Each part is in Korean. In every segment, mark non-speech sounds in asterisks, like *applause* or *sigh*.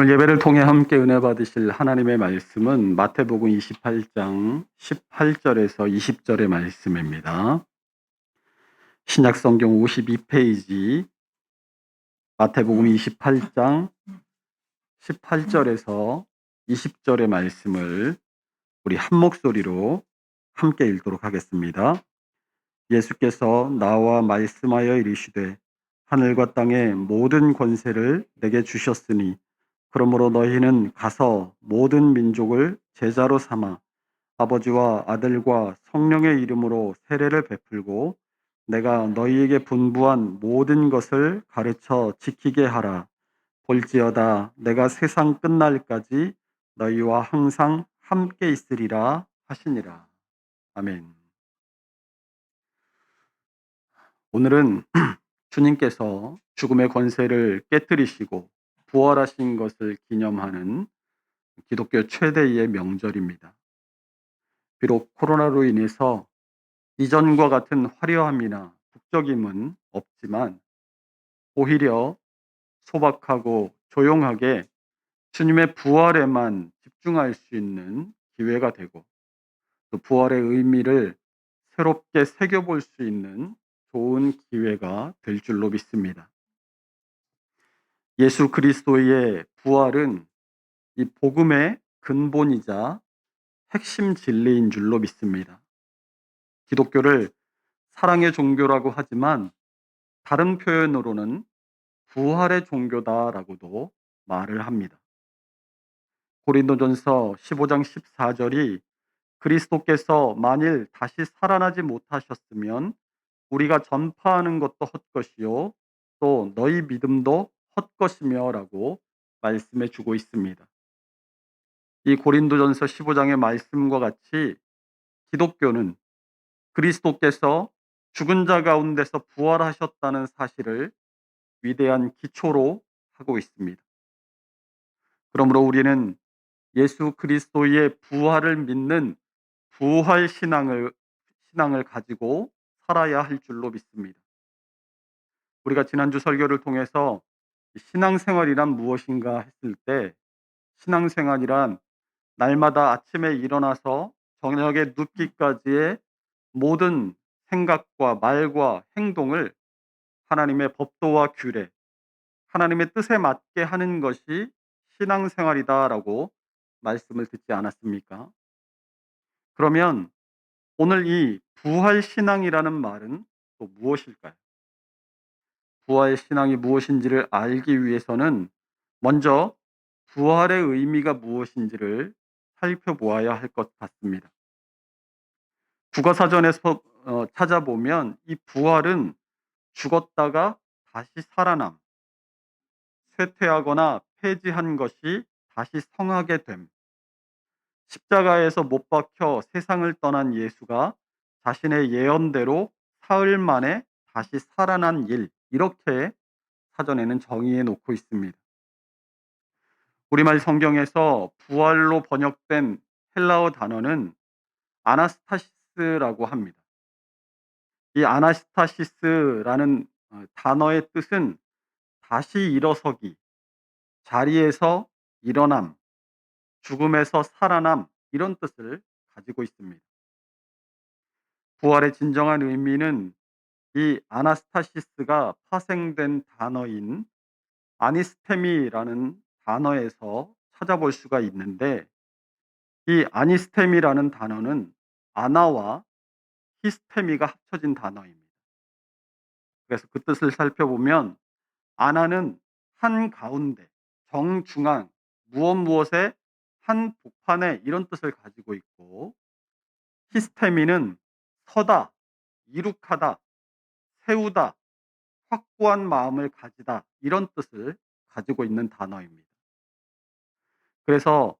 오늘 예배를 통해 함께 은혜 받으실 하나님의 말씀은 마태복음 28장 18절에서 20절의 말씀입니다. 신약 성경 52페이지 마태복음 28장 18절에서 20절의 말씀을 우리 한 목소리로 함께 읽도록 하겠습니다. 예수께서 나와 말씀하여 이르시되 하늘과 땅의 모든 권세를 내게 주셨으니 그러므로 너희는 가서 모든 민족을 제자로 삼아 아버지와 아들과 성령의 이름으로 세례를 베풀고 내가 너희에게 분부한 모든 것을 가르쳐 지키게 하라. 볼지어다 내가 세상 끝날까지 너희와 항상 함께 있으리라 하시니라. 아멘. 오늘은 *clears throat* 주님께서 죽음의 권세를 깨뜨리시고 부활하신 것을 기념하는 기독교 최대의 명절입니다. 비록 코로나로 인해서 이전과 같은 화려함이나 북적임은 없지만 오히려 소박하고 조용하게 주님의 부활에만 집중할 수 있는 기회가 되고 또 부활의 의미를 새롭게 새겨볼 수 있는 좋은 기회가 될 줄로 믿습니다. 예수 그리스도의 부활은 이 복음의 근본이자 핵심 진리인 줄로 믿습니다. 기독교를 사랑의 종교라고 하지만 다른 표현으로는 부활의 종교다라고도 말을 합니다. 고린도전서 15장 14절이 그리스도께서 만일 다시 살아나지 못하셨으면 우리가 전파하는 것도 헛것이요 또 너희 믿음도 헛것이며 라고 말씀해 주고 있습니다. 이 고린도전서 15장의 말씀과 같이 기독교는 그리스도께서 죽은 자 가운데서 부활하셨다는 사실을 위대한 기초로 하고 있습니다. 그러므로 우리는 예수 그리스도의 부활을 믿는 부활 신앙을 신앙을 가지고 살아야 할 줄로 믿습니다. 우리가 지난주 설교를 통해서 신앙생활이란 무엇인가 했을 때 신앙생활이란 날마다 아침에 일어나서 저녁에 눕기까지의 모든 생각과 말과 행동을 하나님의 법도와 규례, 하나님의 뜻에 맞게 하는 것이 신앙생활이다라고 말씀을 듣지 않았습니까? 그러면 오늘 이 부활신앙이라는 말은 또 무엇일까요? 부활 신앙이 무엇인지를 알기 위해서는 먼저 부활의 의미가 무엇인지를 살펴보아야 할 것 같습니다. 국어사전에서 어, 찾아보면 이 부활은 죽었다가 다시 살아남, 쇠퇴하거나 폐지한 것이 다시 성하게 됨, 십자가에서 못 박혀 세상을 떠난 예수가 자신의 예언대로 사흘 만에 다시 살아난 일, 이렇게 사전에는 정의해 놓고 있습니다. 우리말 성경에서 부활로 번역된 헬라어 단어는 아나스타시스라고 합니다. 이 아나스타시스라는 어, 단어의 뜻은 다시 일어서기, 자리에서 일어남, 죽음에서 살아남 이런 뜻을 가지고 있습니다. 부활의 진정한 의미는 이 아나스타시스가 파생된 단어인 아니스테미라는 단어에서 찾아볼 수가 있는데 이 아니스테미라는 단어는 아나와 히스테미가 합쳐진 단어입니다. 그래서 그 뜻을 살펴보면 아나는 한 가운데, 정중앙, 무엇 무엇의 한 복판에 이런 뜻을 가지고 있고 히스테미는 서다, 이룩하다, 세우다, 확고한 마음을 가지다 이런 뜻을 가지고 있는 단어입니다. 그래서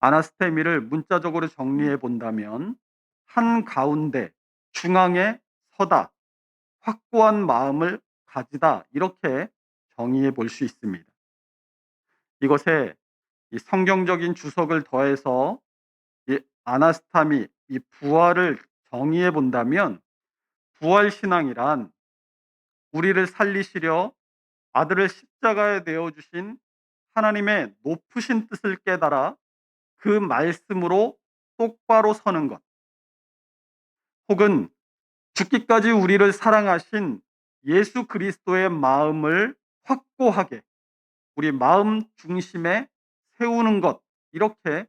아나스테미를 문자적으로 정리해 본다면 한 가운데 중앙에 서다, 확고한 마음을 가지다 이렇게 정의해 볼 수 있습니다. 이것에 이 성경적인 주석을 더해서 이 아나스타미, 이 부활을 정의해 본다면 부활 신앙이란 우리를 살리시려 아들을 십자가에 내어 주신 하나님의 높으신 뜻을 깨달아 그 말씀으로 똑바로 서는 것. 혹은 죽기까지 우리를 사랑하신 예수 그리스도의 마음을 확고하게 우리 마음 중심에 세우는 것. 이렇게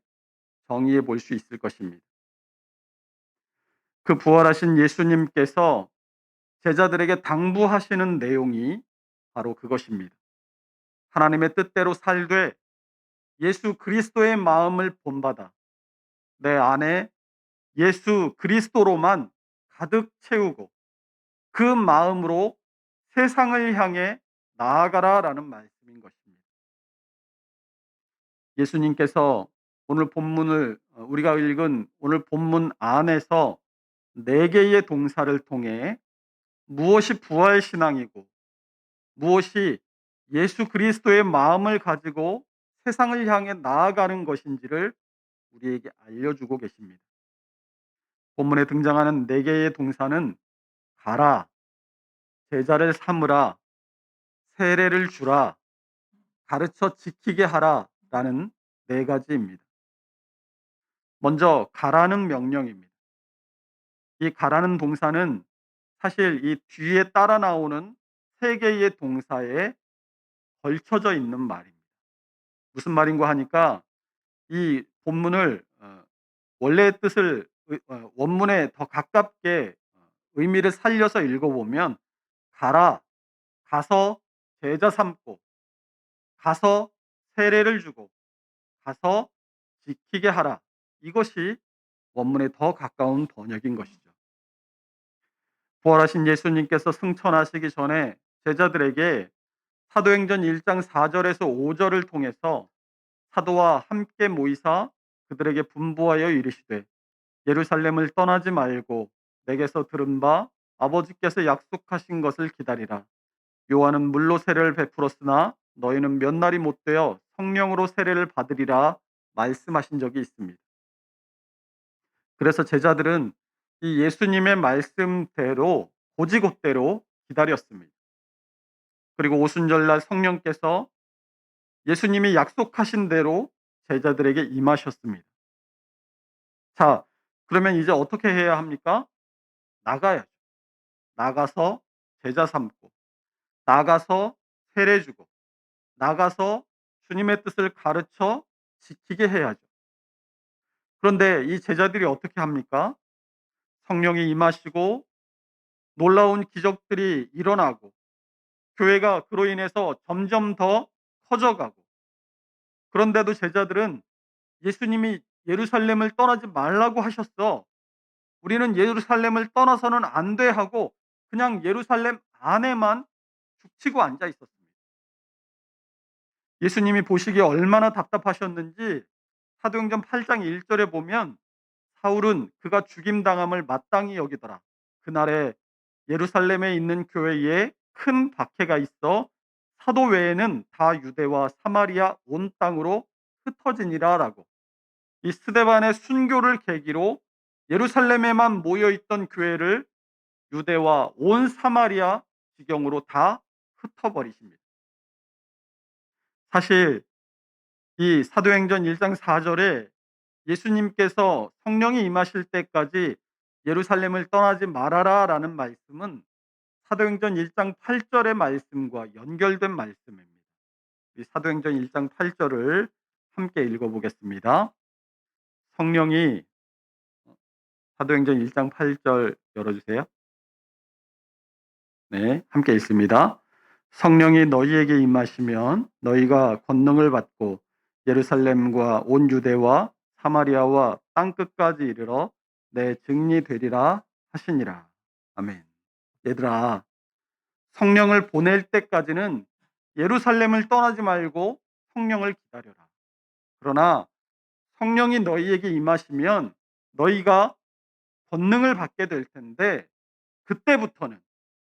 정의해 볼 수 있을 것입니다. 그 부활하신 예수님께서 제자들에게 당부하시는 내용이 바로 그것입니다. 하나님의 뜻대로 살되 예수 그리스도의 마음을 본받아 내 안에 예수 그리스도로만 가득 채우고 그 마음으로 세상을 향해 나아가라 라는 말씀인 것입니다. 예수님께서 오늘 본문을 어, 우리가 읽은 오늘 본문 안에서 네 개의 동사를 통해 무엇이 부활 신앙이고 무엇이 예수 그리스도의 마음을 가지고 세상을 향해 나아가는 것인지를 우리에게 알려주고 계십니다. 본문에 등장하는 네 개의 동사는 가라, 제자를 삼으라, 세례를 주라, 가르쳐 지키게 하라 라는 네 가지입니다. 먼저 가라는 명령입니다. 이 가라는 동사는 사실 이 뒤에 따라 나오는 세 개의 동사에 걸쳐져 있는 말입니다. 무슨 말인가 하니까 이 본문을 어, 원래의 뜻을 어, 원문에 더 가깝게 어, 의미를 살려서 읽어보면 가라, 가서 제자 삼고, 가서 세례를 주고, 가서 지키게 하라. 이것이 원문에 더 가까운 번역인 것이죠. 부활하신 예수님께서 승천하시기 전에 제자들에게 사도행전 1장 4절에서 5절을 통해서 사도와 함께 모이사 그들에게 분부하여 이르시되 예루살렘을 떠나지 말고 내게서 들은 바 아버지께서 약속하신 것을 기다리라. 요한은 물로 세례를 베풀었으나 너희는 몇 날이 못 되어 성령으로 세례를 받으리라 말씀하신 적이 있습니다. 그래서 제자들은 이 예수님의 말씀대로 고지곳대로 기다렸습니다. 그리고 오순절날 성령께서 예수님이 약속하신 대로 제자들에게 임하셨습니다. 자, 그러면 이제 어떻게 해야 합니까? 나가야죠. 나가서 제자 삼고, 나가서 세례 주고, 나가서 주님의 뜻을 가르쳐 지키게 해야죠. 그런데 이 제자들이 어떻게 합니까? 성령이 임하시고 놀라운 기적들이 일어나고 교회가 그로 인해서 점점 더 커져가고 그런데도 제자들은 예수님이 예루살렘을 떠나지 말라고 하셨어. 우리는 예루살렘을 떠나서는 안 돼 하고 그냥 예루살렘 안에만 죽치고 앉아 있었습니다. 예수님이 보시기에 얼마나 답답하셨는지 사도행전 8장 1절에 보면 사울은 그가 죽임 당함을 마땅히 여기더라. 그날에 예루살렘에 있는 교회에 큰 박해가 있어 사도 외에는 다 유대와 사마리아 온 땅으로 흩어지니라라고. 이 스데반의 순교를 계기로 예루살렘에만 모여 있던 교회를 유대와 온 사마리아 지경으로 다 흩어버리십니다. 사실 이 사도행전 1장 4절에 예수님께서 성령이 임하실 때까지 예루살렘을 떠나지 말아라라는 말씀은 사도행전 1장 8절의 말씀과 연결된 말씀입니다. 이 사도행전 1장 8절을 함께 읽어보겠습니다. 성령이 사도행전 1장 8절 열어주세요. 네, 함께 읽습니다. 성령이 너희에게 임하시면 너희가 권능을 받고 예루살렘과 온 유대와 사마리아와 땅 끝까지 이르러 내 증리 되리라 하시니라. 아멘. 얘들아, 성령을 보낼 때까지는 예루살렘을 떠나지 말고 성령을 기다려라. 그러나 성령이 너희에게 임하시면 너희가 권능을 받게 될 텐데 그때부터는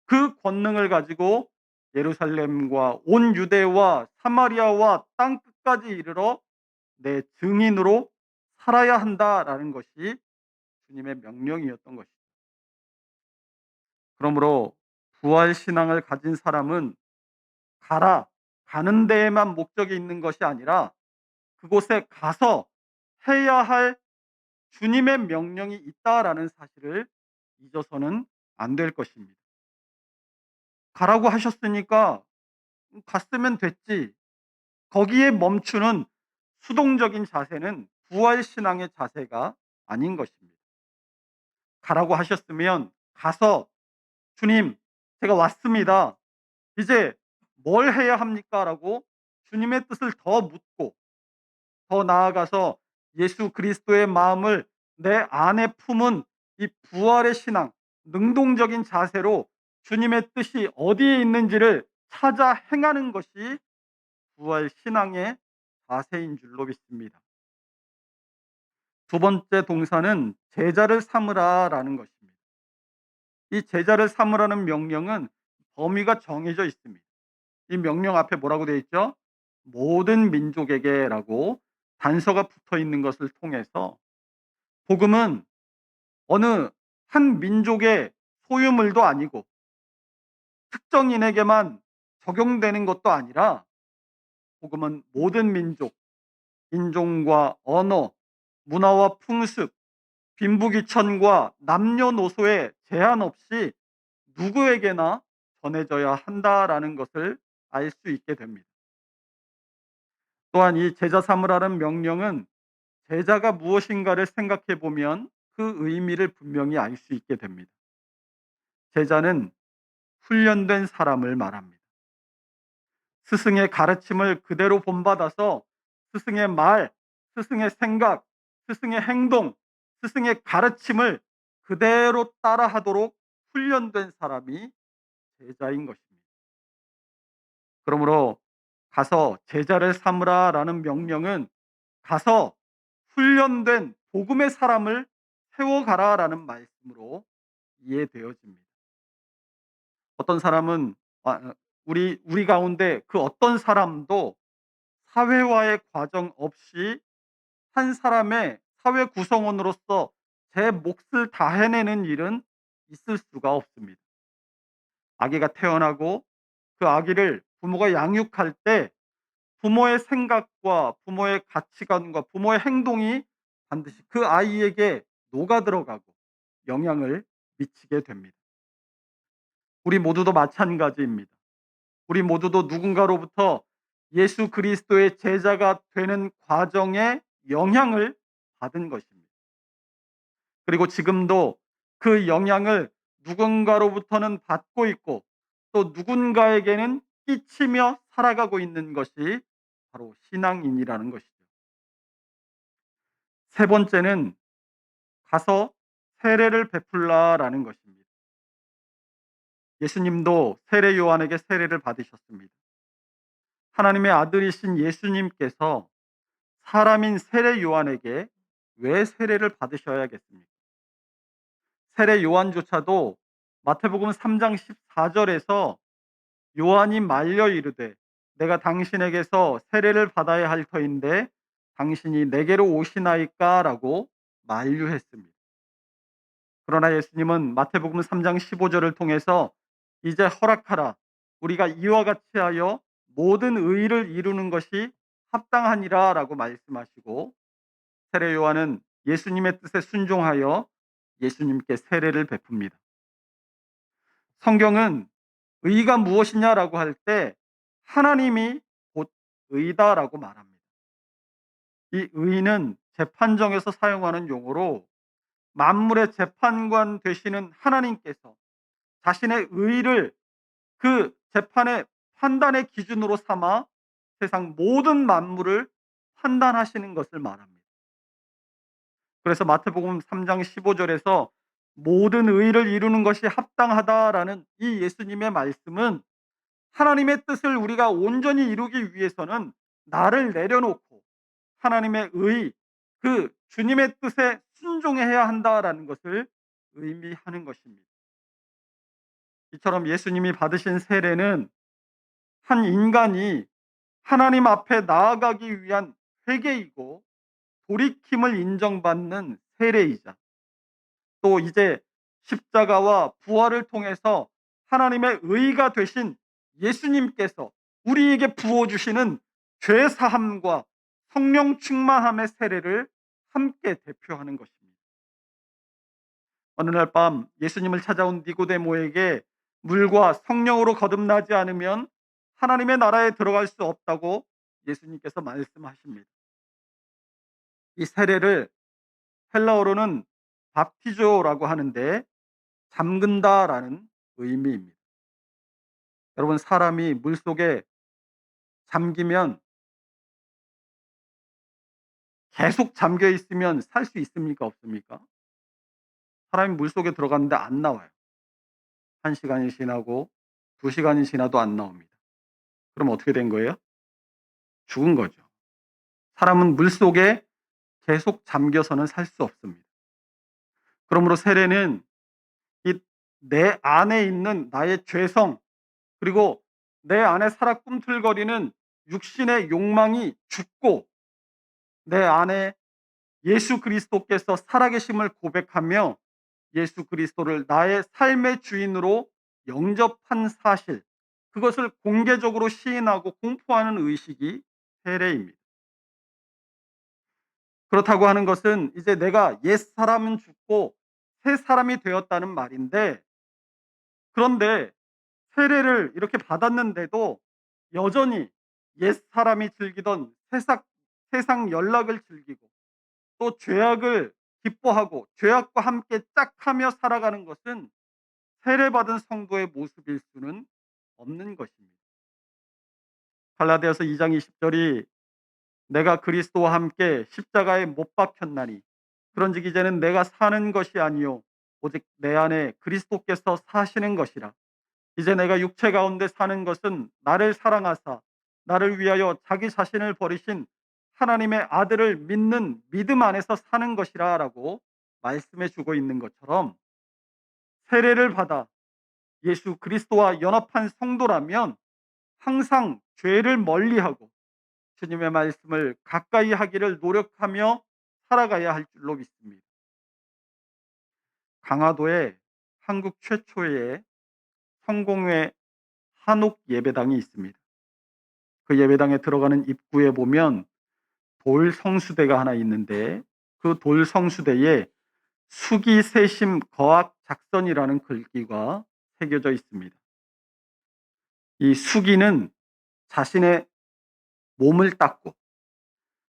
그 권능을 가지고 예루살렘과 온 유대와 사마리아와 땅 끝까지 이르러 내 증인으로 살아야 한다라는 것이 주님의 명령이었던 것이죠. 그러므로 부활 신앙을 가진 사람은 가라, 가는 데에만 목적이 있는 것이 아니라 그곳에 가서 해야 할 주님의 명령이 있다라는 사실을 잊어서는 안 될 것입니다. 가라고 하셨으니까 갔으면 됐지. 거기에 멈추는 수동적인 자세는 부활 신앙의 자세가 아닌 것입니다. 가라고 하셨으면 가서 주님, 제가 왔습니다. 이제 뭘 해야 합니까? 라고 주님의 뜻을 더 묻고 더 나아가서 예수 그리스도의 마음을 내 안에 품은 이 부활의 신앙, 능동적인 자세로 주님의 뜻이 어디에 있는지를 찾아 행하는 것이 부활 신앙의 자세인 줄로 믿습니다. 두 번째 동사는 제자를 삼으라라는 것입니다. 이 제자를 삼으라는 명령은 범위가 정해져 있습니다. 이 명령 앞에 뭐라고 되어 있죠? 모든 민족에게라고 단서가 붙어 있는 것을 통해서 복음은 어느 한 민족의 소유물도 아니고 특정인에게만 적용되는 것도 아니라 복음은 모든 민족, 인종과 언어, 문화와 풍습, 빈부귀천과 남녀노소에 제한 없이 누구에게나 전해져야 한다라는 것을 알 수 있게 됩니다. 또한 이 제자 삼으라는 명령은 제자가 무엇인가를 생각해 보면 그 의미를 분명히 알 수 있게 됩니다. 제자는 훈련된 사람을 말합니다. 스승의 가르침을 그대로 본받아서 스승의 말, 스승의 생각, 스승의 행동, 스승의 가르침을 그대로 따라하도록 훈련된 사람이 제자인 것입니다. 그러므로 가서 제자를 삼으라라는 명령은 가서 훈련된 복음의 사람을 세워가라라는 말씀으로 이해되어집니다. 어떤 사람은 아, 우리 우리 가운데 그 어떤 사람도 사회화의 과정 없이 한 사람의 사회 구성원으로서 제 몫을 다 해내는 일은 있을 수가 없습니다. 아기가 태어나고 그 아기를 부모가 양육할 때 부모의 생각과 부모의 가치관과 부모의 행동이 반드시 그 아이에게 녹아 들어가고 영향을 미치게 됩니다. 우리 모두도 마찬가지입니다. 우리 모두도 누군가로부터 예수 그리스도의 제자가 되는 과정에 영향을 받은 것입니다. 그리고 지금도 그 영향을 누군가로부터는 받고 있고 또 누군가에게는 끼치며 살아가고 있는 것이 바로 신앙인이라는 것이죠. 세 번째는 가서 세례를 베풀라라는 것입니다. 예수님도 세례 요한에게 세례를 받으셨습니다. 하나님의 아들이신 예수님께서 사람인 세례 요한에게 왜 세례를 받으셔야겠습니까? 세례 요한조차도 마태복음 3장 14절에서 요한이 말려 이르되 내가 당신에게서 세례를 받아야 할 터인데 당신이 내게로 오시나이까라고 만류했습니다. 그러나 예수님은 마태복음 3장 15절을 통해서 이제 허락하라 우리가 이와 같이 하여 모든 의를 이루는 것이 합당하니라라고 말씀하시고 세례 요한은 예수님의 뜻에 순종하여 예수님께 세례를 베풉니다. 성경은 의가 무엇이냐라고 할 때 하나님이 곧 의다라고 말합니다. 이 의는 재판정에서 사용하는 용어로 만물의 재판관 되시는 하나님께서 자신의 의를 그 재판의 판단의 기준으로 삼아 세상 모든 만물을 판단하시는 것을 말합니다. 그래서 마태복음 3장 15절에서 모든 의를 이루는 것이 합당하다라는 이 예수님의 말씀은 하나님의 뜻을 우리가 온전히 이루기 위해서는 나를 내려놓고 하나님의 의, 그 주님의 뜻에 순종해야 한다라는 것을 의미하는 것입니다. 이처럼 예수님이 받으신 세례는 한 인간이 하나님 앞에 나아가기 위한 회개이고 돌이킴을 인정받는 세례이자 또 이제 십자가와 부활을 통해서 하나님의 의가 되신 예수님께서 우리에게 부어 주시는 죄 사함과 성령 충만함의 세례를 함께 대표하는 것입니다. 어느 날 밤 예수님을 찾아온 니고데모에게 물과 성령으로 거듭나지 않으면 하나님의 나라에 들어갈 수 없다고 예수님께서 말씀하십니다. 이 세례를 헬라어로는 밥티조라고 하는데 잠근다라는 의미입니다. 여러분 사람이 물 속에 잠기면 계속 잠겨 있으면 살 수 있습니까? 없습니까? 사람이 물 속에 들어갔는데 안 나와요. 1 시간이 지나고 2 시간이 지나도 안 나옵니다. 그럼 어떻게 된 거예요? 죽은 거죠. 사람은 물 속에 계속 잠겨서는 살 수 없습니다. 그러므로 세례는 이 내 안에 있는 나의 죄성 그리고 내 안에 살아 꿈틀거리는 육신의 욕망이 죽고 내 안에 예수 그리스도께서 살아계심을 고백하며 예수 그리스도를 나의 삶의 주인으로 영접한 사실, 그것을 공개적으로 시인하고 공포하는 의식이 세례입니다. 그렇다고 하는 것은 이제 내가 옛 사람은 죽고 새 사람이 되었다는 말인데, 그런데 세례를 이렇게 받았는데도 여전히 옛 사람이 즐기던 세상, 세상 연락을 즐기고 또 죄악을 기뻐하고 죄악과 함께 짝하며 살아가는 것은 세례받은 성도의 모습일 수는 없는 것입니다. 갈라디아서 2장 20절이 내가 그리스도와 함께 십자가에 못 박혔나니 그런즉 이제는 내가 사는 것이 아니요 오직 내 안에 그리스도께서 사시는 것이라 이제 내가 육체 가운데 사는 것은 나를 사랑하사 나를 위하여 자기 자신을 버리신 하나님의 아들을 믿는 믿음 안에서 사는 것이라라고 말씀해 주고 있는 것처럼 세례를 받아 예수 그리스도와 연합한 성도라면 항상 죄를 멀리하고 주님의 말씀을 가까이 하기를 노력하며 살아가야 할 줄로 믿습니다. 강화도에 한국 최초의 성공회 한옥 예배당이 있습니다. 그 예배당에 들어가는 입구에 보면 돌 성수대가 하나 있는데 그 돌 성수대에 수기세심 거학 작선이라는 글귀가 새겨져 있습니다. 이 수기는 자신의 몸을 닦고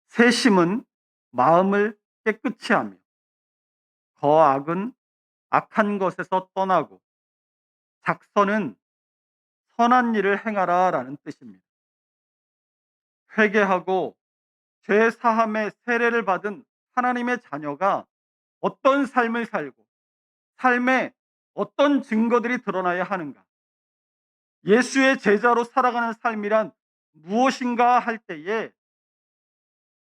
세심은 마음을 깨끗이 하며 거악은 악한 것에서 떠나고 작선은 선한 일을 행하라 라는 뜻입니다. 회개하고 죄 사함의 세례를 받은 하나님의 자녀가 어떤 삶을 살고 삶에 어떤 증거들이 드러나야 하는가? 예수의 제자로 살아가는 삶이란 무엇인가 할 때에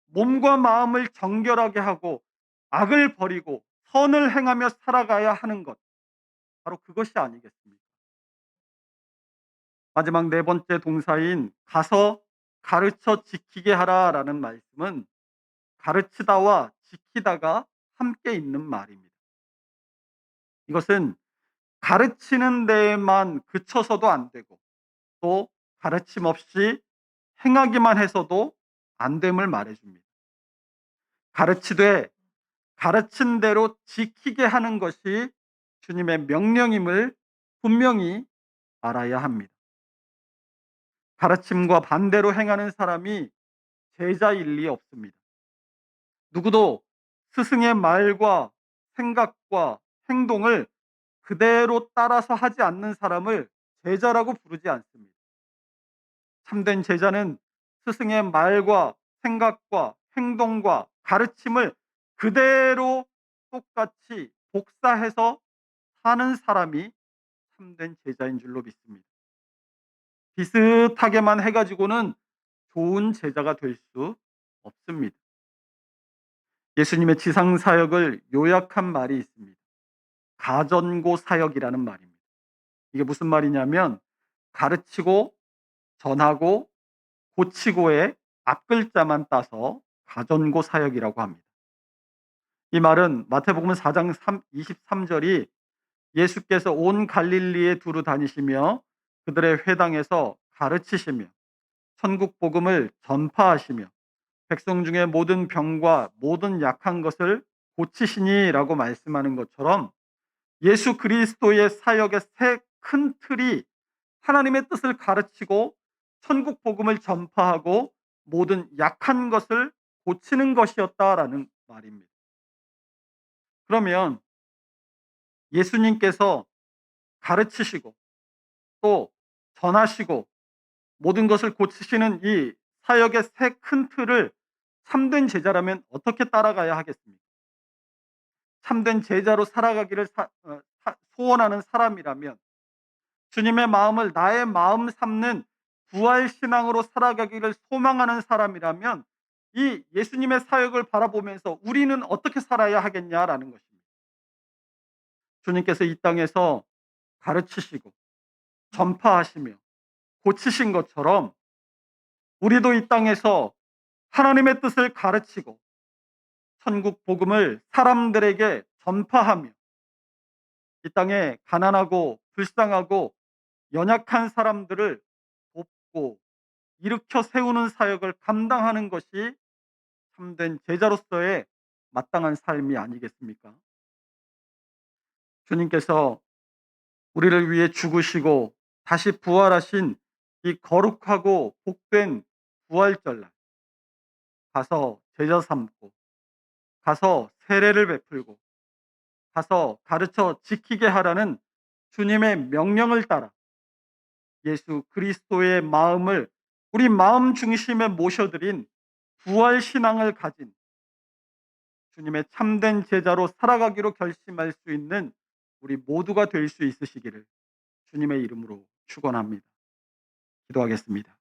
몸과 마음을 정결하게 하고 악을 버리고 선을 행하며 살아가야 하는 것. 바로 그것이 아니겠습니까? 마지막 네 번째 동사인 가서 가르쳐 지키게 하라 라는 말씀은 가르치다와 지키다가 함께 있는 말입니다. 이것은 가르치는 데에만 그쳐서도 안 되고 또 가르침 없이 행하기만 해서도 안 됨을 말해 줍니다. 가르치되 가르친 대로 지키게 하는 것이 주님의 명령임을 분명히 알아야 합니다. 가르침과 반대로 행하는 사람이 제자일 리 없습니다. 누구도 스승의 말과 생각과 행동을 그대로 따라서 하지 않는 사람을 제자라고 부르지 않습니다. 참된 제자는 스승의 말과 생각과 행동과 가르침을 그대로 똑같이 복사해서 사는 사람이 참된 제자인 줄로 믿습니다. 비슷하게만 해가지고는 좋은 제자가 될 수 없습니다. 예수님의 지상 사역을 요약한 말이 있습니다. 가전고 사역이라는 말입니다. 이게 무슨 말이냐면 가르치고 전하고 고치고의 앞글자만 따서 가전고 사역이라고 합니다. 이 말은 마태복음 4장 23절이 예수께서 온 갈릴리에 두루 다니시며 그들의 회당에서 가르치시며 천국 복음을 전파하시며 백성 중에 모든 병과 모든 약한 것을 고치시니라고 말씀하는 것처럼 예수 그리스도의 사역의 새 큰 틀이 하나님의 뜻을 가르치고 천국 복음을 전파하고 모든 약한 것을 고치는 것이었다라는 말입니다. 그러면 예수님께서 가르치시고 또 전하시고 모든 것을 고치시는 이 사역의 새 큰 틀을 참된 제자라면 어떻게 따라가야 하겠습니까? 참된 제자로 살아가기를 사- 어, 사- 소원하는 사람이라면 주님의 마음을 나의 마음 삼는 부활 신앙으로 살아가기를 소망하는 사람이라면 이 예수님의 사역을 바라보면서 우리는 어떻게 살아야 하겠냐라는 것입니다. 주님께서 이 땅에서 가르치시고 전파하시며 고치신 것처럼 우리도 이 땅에서 하나님의 뜻을 가르치고 천국 복음을 사람들에게 전파하며 이 땅에 가난하고 불쌍하고 연약한 사람들을 돕고 일으켜 세우는 사역을 감당하는 것이 참된 제자로서의 마땅한 삶이 아니겠습니까? 주님께서 우리를 위해 죽으시고 다시 부활하신 이 거룩하고 복된 부활절날 가서 제자 삼고 가서 세례를 베풀고 가서 가르쳐 지키게 하라는 주님의 명령을 따라 예수 그리스도의 마음을 우리 마음 중심에 모셔드린 부활 신앙을 가진 주님의 참된 제자로 살아가기로 결심할 수 있는 우리 모두가 될 수 있으시기를 주님의 이름으로 축원합니다. 기도하겠습니다.